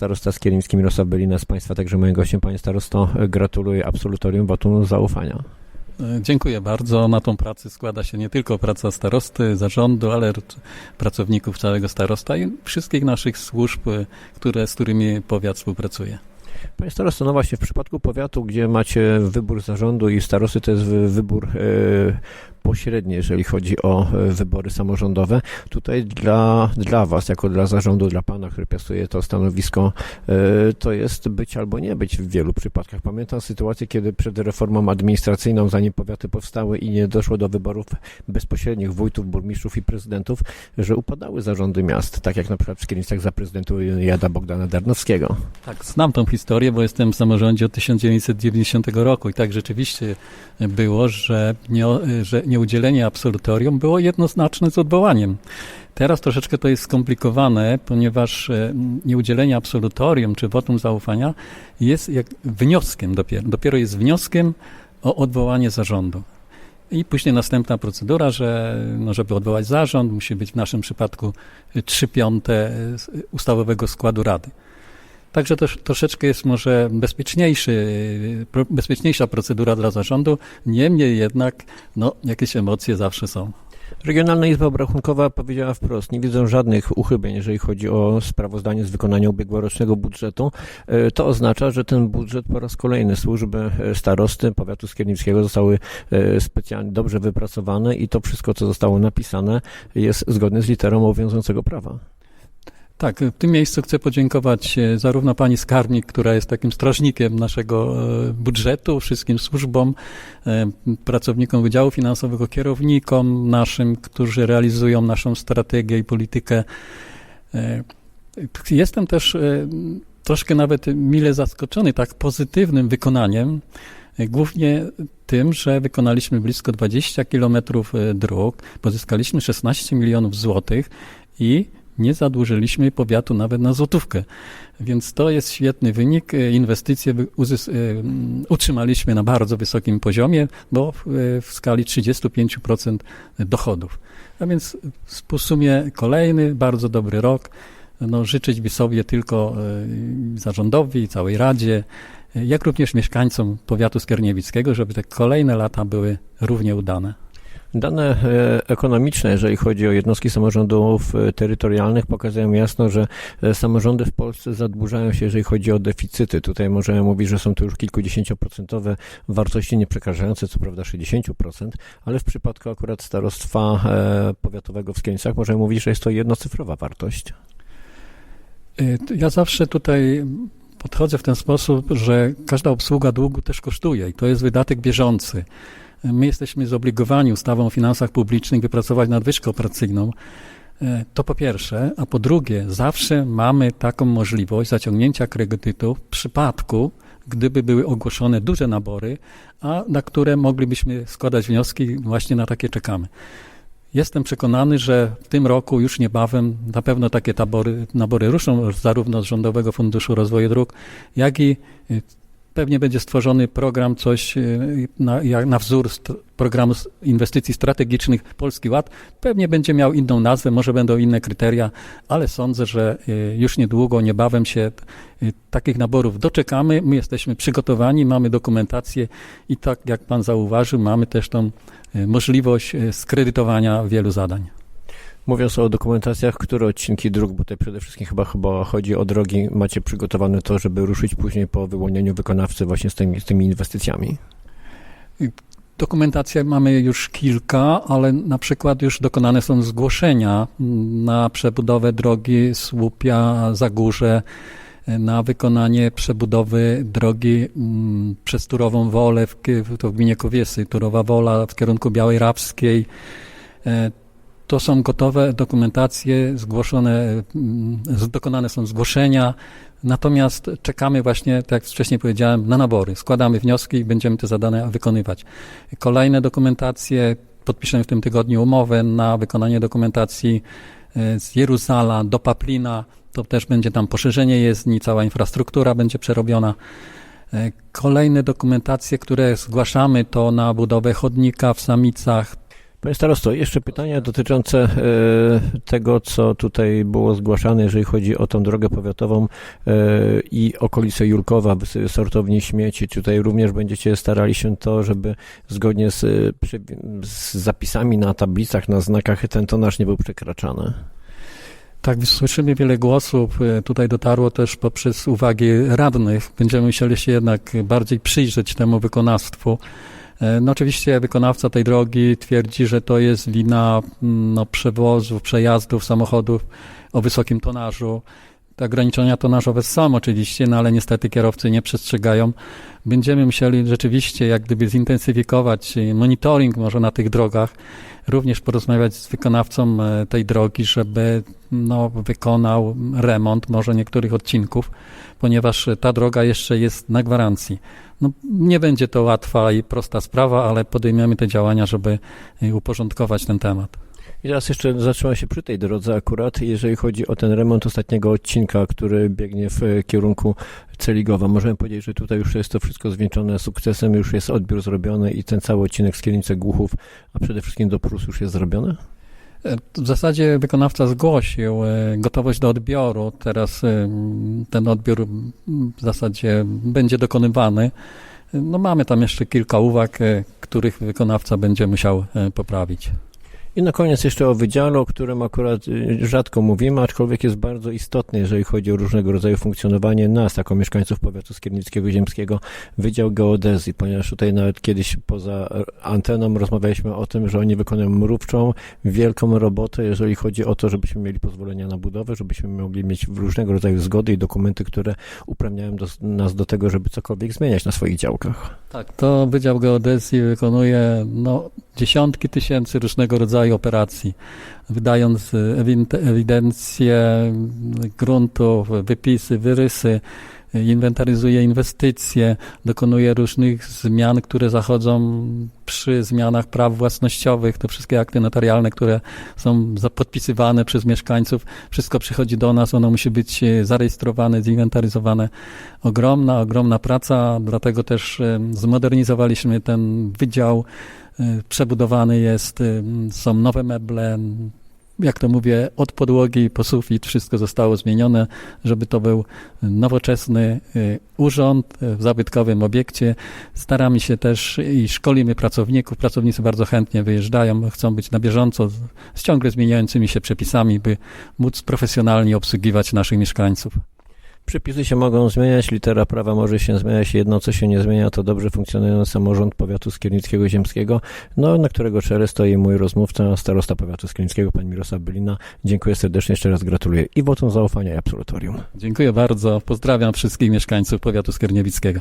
starosta Skierniewski Mirosław Belina z Państwa, także moim gościem, Panie Starosto, gratuluję absolutorium wotum zaufania. E, Dziękuję bardzo. Na tą pracę składa się nie tylko praca starosty, zarządu, ale pracowników całego starostwa i wszystkich naszych służb, e, które, z którymi powiat współpracuje. Panie starosto, no właśnie w przypadku powiatu, gdzie macie wybór zarządu i starosty, to jest wy- wybór e, pośredni, jeżeli chodzi o e, wybory samorządowe. Tutaj dla, dla Was, jako dla zarządu, dla Pana, który piastuje to stanowisko, e, to jest być albo nie być w wielu przypadkach. Pamiętam sytuację, kiedy przed reformą administracyjną, zanim powiaty powstały i nie doszło do wyborów bezpośrednich wójtów, burmistrzów i prezydentów, że upadały zarządy miast, tak jak na przykład w Skierniewicach za prezydentu Jada Bogdana Darnowskiego. Tak, znam tą historię, bo jestem w samorządzie od 1990 roku i tak rzeczywiście było, że, nie, że nieudzielenie absolutorium było jednoznaczne z odwołaniem. Teraz troszeczkę to jest skomplikowane, ponieważ e, nieudzielenie absolutorium czy wotum zaufania jest jak wnioskiem dopiero. Dopiero jest wnioskiem o odwołanie zarządu. I później następna procedura, że no, żeby odwołać zarząd, musi być w naszym przypadku 3 piąte z- ustawowego składu rady. Także to troszeczkę jest może bezpieczniejszy, bezpieczniejsza procedura dla zarządu, niemniej jednak no, jakieś emocje zawsze są. Regionalna Izba Obrachunkowa powiedziała wprost, nie widzą żadnych uchybień, jeżeli chodzi o sprawozdanie z wykonania ubiegłorocznego budżetu. E, To oznacza, że ten budżet po raz kolejny służby e, starosty powiatu skierniewskiego zostały e, specjalnie dobrze wypracowane i to wszystko, co zostało napisane, jest zgodne z literą obowiązującego prawa. Tak, w tym miejscu chcę podziękować e, zarówno pani skarbnik, która jest takim strażnikiem naszego e, budżetu, wszystkim służbom, e, pracownikom Wydziału Finansowego, kierownikom naszym, którzy realizują naszą strategię i politykę. Jestem też troszkę nawet mile zaskoczony tak pozytywnym wykonaniem, głównie tym, że wykonaliśmy blisko 20 kilometrów dróg, pozyskaliśmy 16 milionów złotych i nie zadłużyliśmy powiatu nawet na złotówkę. Więc to jest świetny wynik. Inwestycje e, mm, utrzymaliśmy na bardzo wysokim poziomie, bo w, e, skali 35% dochodów. A więc w sumie kolejny bardzo dobry rok. No, życzyć by sobie tylko e, zarządowi, całej Radzie, jak również mieszkańcom powiatu skierniewickiego, żeby te kolejne lata były równie udane. Dane e, ekonomiczne, jeżeli chodzi o jednostki samorządów e, terytorialnych, pokazują jasno, że e, samorządy w Polsce zadłużają się, jeżeli chodzi o deficyty. Tutaj możemy mówić, że są to już kilkudziesięcioprocentowe wartości, nie przekraczające co prawda 60%, ale w przypadku akurat starostwa powiatowego w Skienicach możemy mówić, że jest to jednocyfrowa wartość. Ja zawsze tutaj podchodzę w ten sposób, że każda obsługa długu też kosztuje i to jest wydatek bieżący. My jesteśmy zobligowani ustawą o finansach publicznych wypracować nadwyżkę operacyjną. Y, To po pierwsze, a po drugie, zawsze mamy taką możliwość zaciągnięcia kredytu w przypadku, gdyby były ogłoszone duże nabory, a na które moglibyśmy składać wnioski, właśnie na takie czekamy. Jestem przekonany, że w tym roku już niebawem na pewno takie tabory, nabory ruszą zarówno z Rządowego Funduszu Rozwoju Dróg, jak i pewnie będzie stworzony program, coś y, na, na wzór programu inwestycji strategicznych Polski Ład. Pewnie będzie miał inną nazwę, może będą inne kryteria, ale sądzę, że y, już niedługo, niebawem się y, takich naborów doczekamy. My jesteśmy przygotowani, mamy dokumentację i tak jak Pan zauważył, mamy też tą możliwość skredytowania wielu zadań. Mówiąc o dokumentacjach, które odcinki dróg, bo tutaj przede wszystkim chyba, chyba chodzi o drogi, macie przygotowane to, żeby ruszyć później po wyłonieniu wykonawcy właśnie z tymi, z tymi inwestycjami? Dokumentacji mamy już kilka, ale na przykład już dokonane są zgłoszenia na przebudowę drogi Słupia-Zagórze, y, na wykonanie przebudowy drogi mm, przez Turową Wolę w, to w gminie Kowiesy, Turowa Wola w kierunku Białej Rabskiej. To są gotowe dokumentacje, zgłoszone, mm, dokonane są zgłoszenia, natomiast czekamy właśnie, tak jak wcześniej powiedziałem, na nabory. Składamy wnioski i będziemy te zadania wykonywać. Kolejne dokumentacje, podpiszemy w tym tygodniu umowę na wykonanie dokumentacji e, z Jeruzala do Paplina, to też będzie tam poszerzenie jezdni, cała infrastruktura będzie przerobiona. E, Kolejne dokumentacje, które zgłaszamy, to na budowę chodnika w Samicach, Panie starosto, jeszcze pytania dotyczące e, tego, co tutaj było zgłaszane, jeżeli chodzi o tą drogę powiatową e, i okolice Julkowa, sortowni śmieci. Czy tutaj również będziecie starali się to, żeby zgodnie z, z zapisami na tablicach, na znakach ten tonaż nie był przekraczany? Tak, słyszymy wiele głosów. e, Tutaj dotarło też poprzez uwagi radnych. Będziemy musieli się jednak bardziej przyjrzeć temu wykonawstwu. E, No oczywiście wykonawca tej drogi twierdzi, że to jest wina mm, no, przewozów, przejazdów samochodów o wysokim tonażu. Te ograniczenia tonażowe są oczywiście, no ale niestety kierowcy nie przestrzegają. Będziemy musieli rzeczywiście jak gdyby zintensyfikować e, monitoring może na tych drogach, również porozmawiać z wykonawcą e, tej drogi, żeby no, wykonał remont może niektórych odcinków, ponieważ ta droga jeszcze jest na gwarancji. No, nie będzie to łatwa i prosta sprawa, ale podejmiemy te działania, żeby y, uporządkować ten temat. I teraz jeszcze zatrzymam się przy tej drodze akurat, jeżeli chodzi o ten remont ostatniego odcinka, który biegnie w kierunku Celigowa. Możemy powiedzieć, że tutaj już jest to wszystko zwieńczone sukcesem, już jest odbiór zrobiony i ten cały odcinek z Kielnice Głuchów, a przede wszystkim do Prus już jest zrobiony? W zasadzie wykonawca zgłosił e, gotowość do odbioru. Teraz e, ten odbiór w zasadzie będzie dokonywany. No mamy tam jeszcze kilka uwag, e, których wykonawca będzie musiał poprawić. I na koniec jeszcze o wydziale, o którym akurat y, rzadko mówimy, aczkolwiek jest bardzo istotny, jeżeli chodzi o różnego rodzaju funkcjonowanie nas, jako mieszkańców powiatu skiernickiego ziemskiego, Wydział Geodezji, ponieważ tutaj nawet kiedyś poza anteną rozmawialiśmy o tym, że oni wykonują mrówczą, wielką robotę, jeżeli chodzi o to, żebyśmy mieli pozwolenia na budowę, żebyśmy mogli mieć różnego rodzaju zgody i dokumenty, które uprawniają do, nas do tego, żeby cokolwiek zmieniać na swoich działkach. Tak, to Wydział Geodezji wykonuje no, dziesiątki tysięcy różnego rodzaju operacji, wydając e, ewidencje gruntów, wypisy, wyrysy, inwentaryzuje inwestycje, dokonuje różnych zmian, które zachodzą przy zmianach praw własnościowych, te wszystkie akty notarialne, które są podpisywane przez mieszkańców, wszystko przychodzi do nas, ono musi być e, zarejestrowane, zinwentaryzowane. Ogromna, ogromna praca, dlatego też e, zmodernizowaliśmy ten wydział. E, Przebudowany jest, są nowe meble, jak to mówię, od podłogi po sufit wszystko zostało zmienione, żeby to był nowoczesny e, urząd w zabytkowym obiekcie. Staramy się też i szkolimy pracowników. Pracownicy bardzo chętnie wyjeżdżają, chcą być na bieżąco z ciągle zmieniającymi się przepisami, by móc profesjonalnie obsługiwać naszych mieszkańców. Przepisy się mogą zmieniać, litera prawa może się zmieniać. Jedno, co się nie zmienia, to dobrze funkcjonujący samorząd powiatu skiernickiego ziemskiego, no, na którego czele stoi mój rozmówca, starosta powiatu skiernickiego, pan Mirosław Bylina. Dziękuję serdecznie, jeszcze raz gratuluję i wotum zaufania i absolutorium. Dziękuję bardzo. Pozdrawiam wszystkich mieszkańców powiatu skierniewickiego.